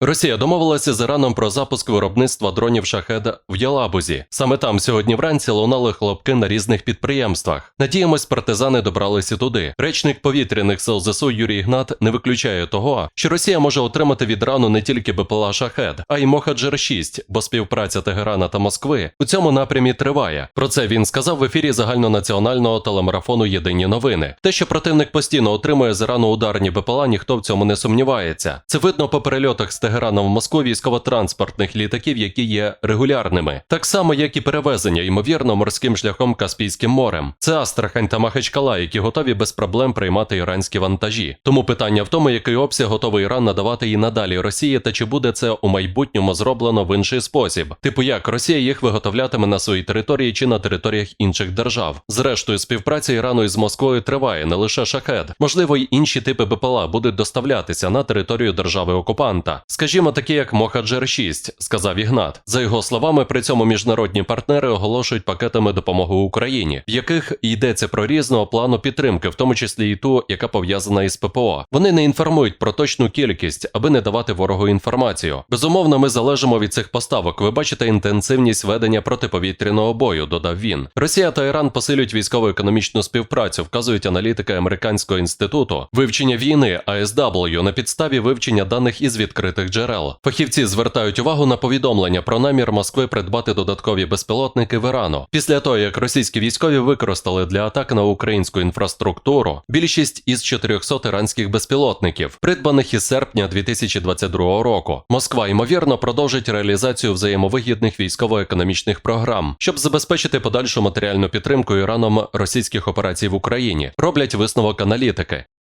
Росія домовилася з Іраном про запуск виробництва дронів шахед в Ялабузі. Саме там сьогодні вранці лунали хлопки на різних підприємствах. Надіємось, партизани добралися туди. Речник повітряних сил ЗСУ Юрій Гнат не виключає того, що Росія може отримати від Ірану не тільки БПЛА шахед, а й Мохаджер 6 бо співпраця Тегерана та Москви у цьому напрямі триває. Про це він сказав в ефірі загальнонаціонального телемарафону Єдині новини. Те, що противник постійно отримує з Ірану ударні БПЛА, ніхто в цьому не сумнівається. Це видно по перельотах з Тегерана в Москву військово-транспортних літаків, які є регулярними, так само як і перевезення, ймовірно, морським шляхом Каспійським морем. Це Астрахань та Махачкала, які готові без проблем приймати іранські вантажі. Тому питання в тому, який обсяг готовий Іран надавати і надалі Росії, та чи буде це у майбутньому зроблено в інший спосіб, типу як Росія їх виготовлятиме на своїй території чи на територіях інших держав. Зрештою, співпраця Ірану із Москвою триває не лише шахед, можливо, й інші типи БПЛА будуть доставлятися на територію держави окупанта. Скажімо, такі як Мохаджер 6 сказав Ігнат. За його словами, при цьому міжнародні партнери оголошують пакетами допомоги Україні, в яких йдеться про різного плану підтримки, в тому числі і ту, яка пов'язана із ППО. Вони не інформують про точну кількість, аби не давати ворогу інформацію. Безумовно, ми залежимо від цих поставок. Ви бачите інтенсивність ведення протиповітряного бою, додав він. Росія та Іран посилюють військово-економічну співпрацю, вказують аналітики американського інституту вивчення війни ASW на підставі вивчення даних із відкритих джерел. Фахівці звертають увагу на повідомлення про намір Москви придбати додаткові безпілотники в Ірану. Після того, як російські військові використали для атак на українську інфраструктуру більшість із 400 іранських безпілотників, придбаних із серпня 2022 року. Москва ймовірно продовжить реалізацію взаємовигідних військово-економічних програм, щоб забезпечити подальшу матеріальну підтримку Іраном російських операцій в Україні. Роблять висновок аналітики.